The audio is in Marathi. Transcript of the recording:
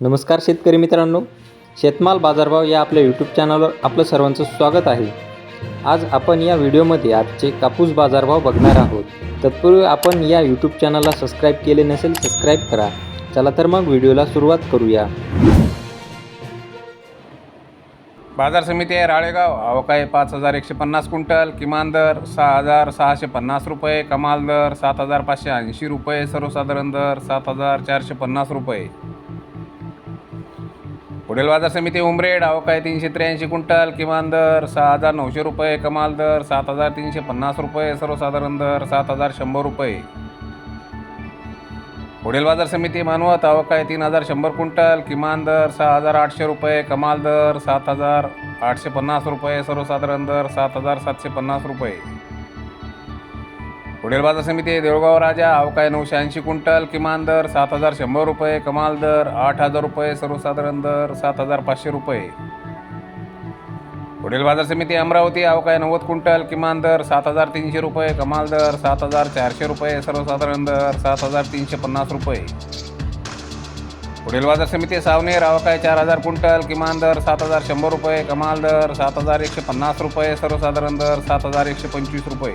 नमस्कार शेतकरी मित्रांनो शेतमाल बाजारभाव या आपल्या यूट्यूब चॅनलवर आपलं सर्वांचं स्वागत आहे. आज आपण या व्हिडिओमध्ये आजचे कापूस बाजारभाव बघणार आहोत. तत्पूर्वी आपण या यूट्यूब चॅनलला सबस्क्राईब केले नसेल सबस्क्राईब करा. चला तर मग व्हिडिओला सुरुवात करूया. बाजार समिती आहे राळेगाव. अवकाळी पाच हजार एकशे पन्नास क्विंटल किमान दर सहा हजार सहाशे पन्नास रुपये कमाल दर सात हजार पाचशे ऐंशी रुपये सर्वसाधारण दर सात हजार चारशे पन्नास रुपये. पुढील बाजार समिती उमरेड आहे तीनशे त्र्याऐंशी क्विंटल किमान दर सहा हजार नऊशे रुपये कमाल दर सात हजार तीनशे पन्नास रुपये सर्वसाधारण दर सात हजार शंभर रुपये. पुढील बाजार समिती मानवत अवकाळी तीन हजार शंभर क्विंटल किमान दर सहा हजार आठशे रुपये कमाल दर सात हजार आठशे पन्नास रुपये सर्वसाधारण दर सात हजार सातशे पन्नास रुपये. पुढील बाजार समिती देऊळगाव राजा अवकाय नऊशे ऐंशी क्विंटल किमान दर सात हजार शंभर रुपये कमाल दर आठ हजार रुपये सर्वसाधारण दर सात हजार पाचशे रुपये. पुढील बाजार समिती अमरावती अवकाय नव्वद क्विंटल किमान दर सात हजार तीनशे रुपये कमाल दर सात हजार चारशे रुपये सर्वसाधारण दर सात हजार तीनशे पन्नास रुपये. पुढील बाजार समिती सावनेर अवकाय चार हजार क्विंटल किमान दर सात हजार शंभर रुपये कमाल दर सात हजार एकशे पन्नास रुपये सर्वसाधारण दर सात हजार एकशे पंचवीस रुपये.